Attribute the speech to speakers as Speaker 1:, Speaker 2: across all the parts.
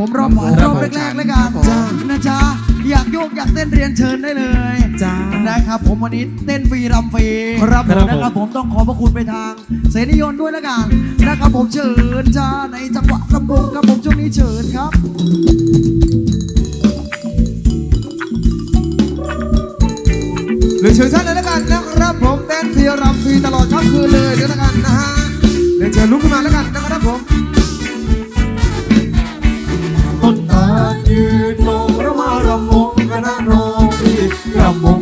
Speaker 1: ผมรอบหวานรอบแรกๆแล้วกันนะจ๊ะอยากโยกอยากเต้นเรียนเชิญได้เลย
Speaker 2: จ้า
Speaker 1: นะครับ ผมวันนี้เต้นฟรีรำฟรี
Speaker 2: ครับผม
Speaker 1: นะครับผมต้องขอบพระคุณไปทาง เสนิยนด้วยแล้วกันนะครับผมเชิญจ้าในจังหวะลำวงครับผมช่วงนี้เชิญครับ
Speaker 2: หรือเชิญท่านเลยแล้วกันนะครับผมเต้นฟรีรำฟรีตลอดทั้งคืนเลยแล้วกันนะฮะเดี๋ยวเชิญลุกขึ้นมาแล้วกันนะครับผม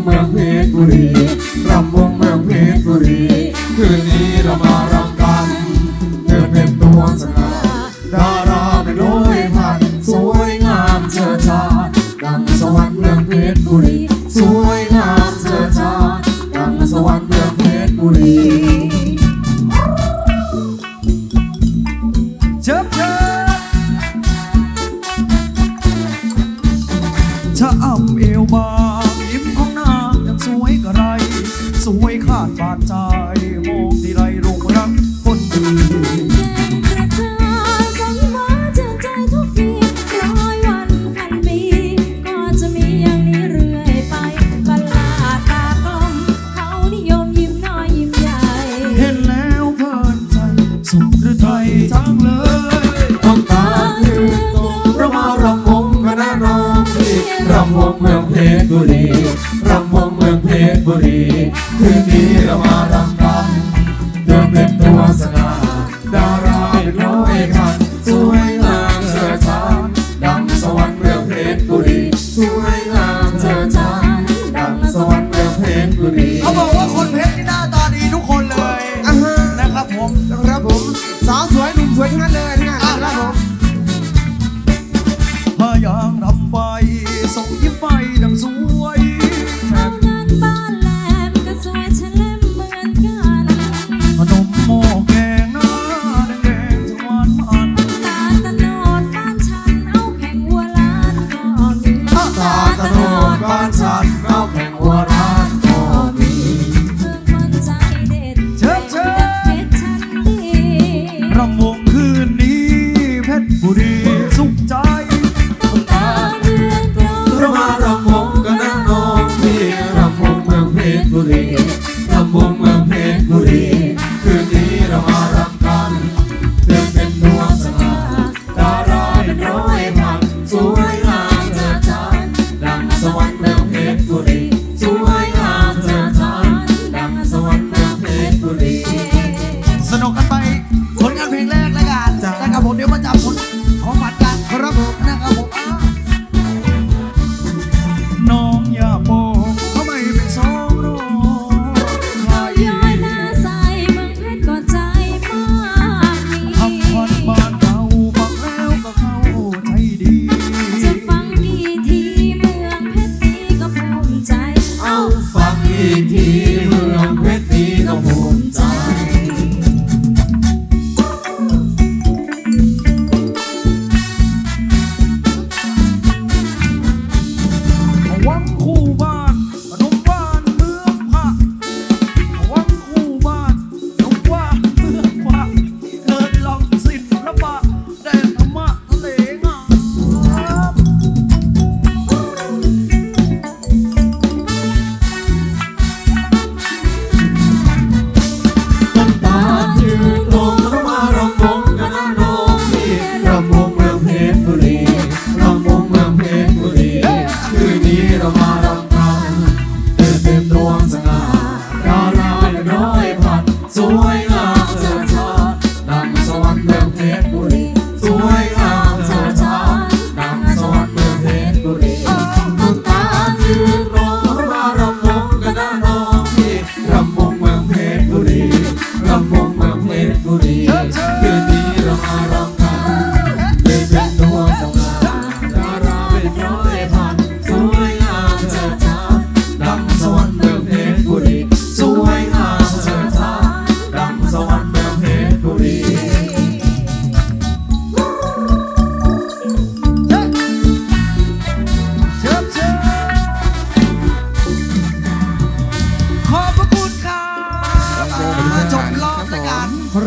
Speaker 2: ำวงเมืองเพชรบุรีรำ รำวงเมืองเพชรบุรีรำวงเมืองเพชรบุรีคืนนี้เรามารำกันเติมเต็มตัวสง่า
Speaker 1: ดารา
Speaker 3: เป็นร้อย
Speaker 1: พัน ทำ
Speaker 2: วงเมืองเพชรบุรี